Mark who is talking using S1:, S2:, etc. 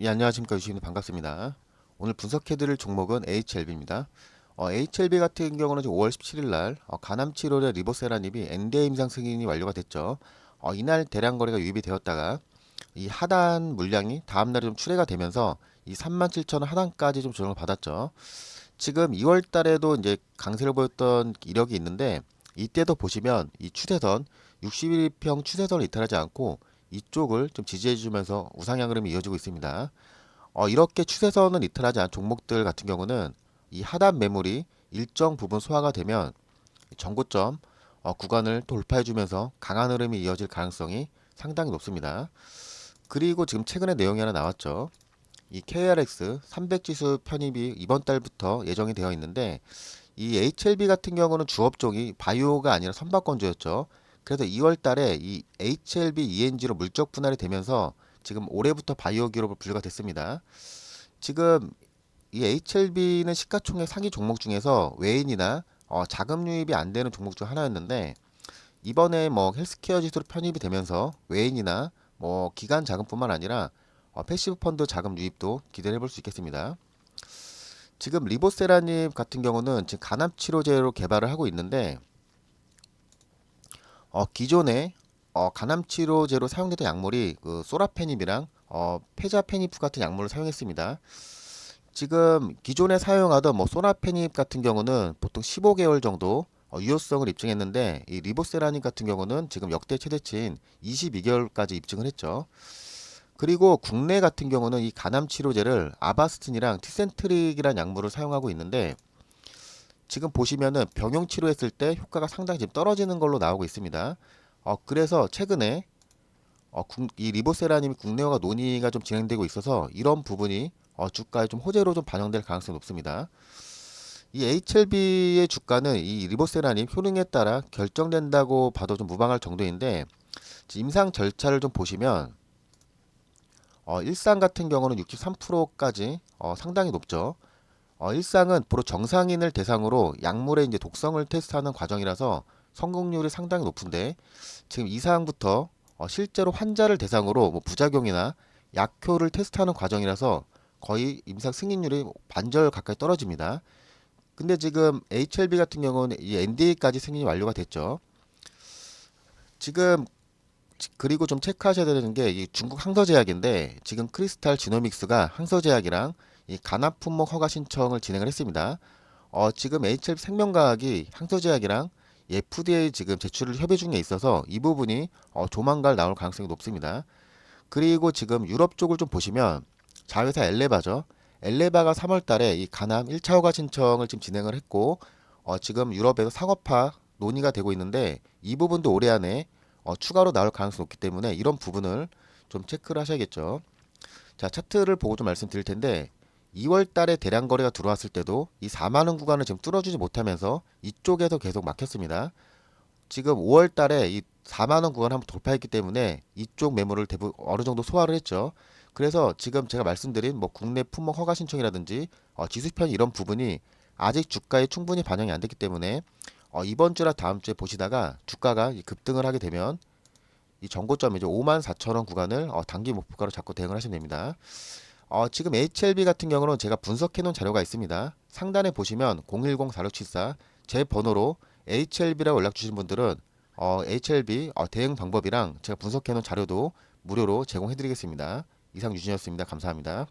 S1: 예, 안녕하십니까 유시민 반갑습니다. 오늘 분석해드릴 종목은 HLB입니다. 어, HLB 같은 경우는 지금 5월 17일 날 어, 가남치롤의 리보세라닙이 NDA 임상 승인이 완료가 됐죠. 어, 이날 대량 거래가 유입이 되었다가 이 하단 물량이 다음 날에 좀 출회가 되면서 이 37,000원 하단까지 좀 조정을 받았죠. 지금 2월 달에도 이제 강세를 보였던 이력이 있는데 이때도 보시면 이 추세선 61평 추세선을 이탈하지 않고 이쪽을 좀 지지해 주면서 우상향 흐름이 이어지고 있습니다. 어, 이렇게 추세선을 이탈하지 않은 종목들 같은 경우는 이 하단 매물이 일정 부분 소화가 되면 전고점 어, 구간을 돌파해 주면서 강한 흐름이 이어질 가능성이 상당히 높습니다. 그리고 지금 최근에 내용이 하나 나왔죠. 이 KRX 300 지수 편입이 이번 달부터 예정이 되어 있는데 이 HLB 같은 경우는 주업종이 바이오가 아니라 선박건조였죠. 그래서 2월 달에 이 HLB ENG로 물적 분할이 되면서 지금 올해부터 바이오 기업으로 분류가 됐습니다. 지금 이 HLB는 시가총액 상위 종목 중에서 외인이나 어, 자금 유입이 안 되는 종목 중 하나였는데 이번에 뭐 헬스케어 지수로 편입이 되면서 외인이나 뭐 기관 자금뿐만 아니라 어, 패시브 펀드 자금 유입도 기대해 볼 수 있겠습니다. 지금 리보세라님 같은 경우는 지금 간암 치료제로 개발을 하고 있는데 어, 기존에 어, 간암 치료제로 사용됐던 약물이 그 소라페닙이랑 어, 페자페니프 같은 약물을 사용했습니다. 지금 기존에 사용하던 뭐 소라페닙 같은 경우는 보통 15개월 정도 어, 유효성을 입증했는데 이 리보세라님 같은 경우는 지금 역대 최대치인 22개월까지 입증을 했죠. 그리고 국내 같은 경우는 이 간암 치료제를 아바스틴이랑 티센트릭이라는 약물을 사용하고 있는데 지금 보시면은 병용 치료했을 때 효과가 상당히 지금 떨어지는 걸로 나오고 있습니다. 어, 그래서 최근에 어, 국- 이 리보세라님이 국내화가 논의가 좀 진행되고 있어서 이런 부분이 어, 주가에 좀 호재로 좀 반영될 가능성이 높습니다. 이 HLB의 주가는 이 리보세라님 효능에 따라 결정된다고 봐도 좀 무방할 정도인데 임상 절차를 좀 보시면 어, 일상 같은 경우는 63%까지 어, 상당히 높죠. 어, 일상은 보로 정상인을 대상으로 약물의 이제 독성을 테스트하는 과정이라서 성공률이 상당히 높은데 지금 이 사항부터 어, 실제로 환자를 대상으로 뭐 부작용이나 약효를 테스트하는 과정이라서 거의 임상 승인율이 반절 가까이 떨어집니다. 근데 지금 HLB 같은 경우는 이 NDA까지 승인이 완료가 됐죠. 지금 지- 그리고 좀 체크하셔야 되는 게 이 중국 항서제약인데 지금 크리스탈 지노믹스가 항서제약이랑 이 간압 품목 허가 신청을 진행을 했습니다. 어, 지금 HLB 생명과학이 항서제약이랑 이 FDA 지금 제출을 협의 중에 있어서 이 부분이 어, 조만간 나올 가능성이 높습니다. 그리고 지금 유럽 쪽을 좀 보시면 자회사 엘레바죠. 엘레바가 3월 달에 이 간암 1차 허가 신청을 지금 진행을 했고 어, 지금 유럽에서 상업화 논의가 되고 있는데 이 부분도 올해 안에 어, 추가로 나올 가능성이 높기 때문에 이런 부분을 좀 체크를 하셔야겠죠. 자, 차트를 보고 좀 말씀드릴 텐데 2월 달에 대량 거래가 들어왔을 때도 이 4만 원 구간을 지금 뚫어주지 못하면서 이쪽에서 계속 막혔습니다. 지금 5월 달에 이 4만 원 구간 한번 돌파했기 때문에 이쪽 매물을 대부분 어느 정도 소화를 했죠. 그래서 지금 제가 말씀드린 뭐 국내 품목 허가 신청이라든지 어, 지수편 이런 부분이 아직 주가에 충분히 반영이 안 됐기 때문에 어, 이번 주나 다음 주에 보시다가 주가가 이 급등을 하게 되면 이 정고점이죠 5만 4천 원 구간을 어, 단기 목표가로 잡고 대응을 하시면 됩니다. 어, 지금 HLB 같은 경우는 제가 분석해 놓은 자료가 있습니다. 상단에 보시면 010-4674 제 번호로 HLB라고 연락 주신 분들은 어, HLB 어, 대응 방법이랑 제가 분석해 놓은 자료도 무료로 제공해 드리겠습니다. 이상 유진이었습니다. 감사합니다.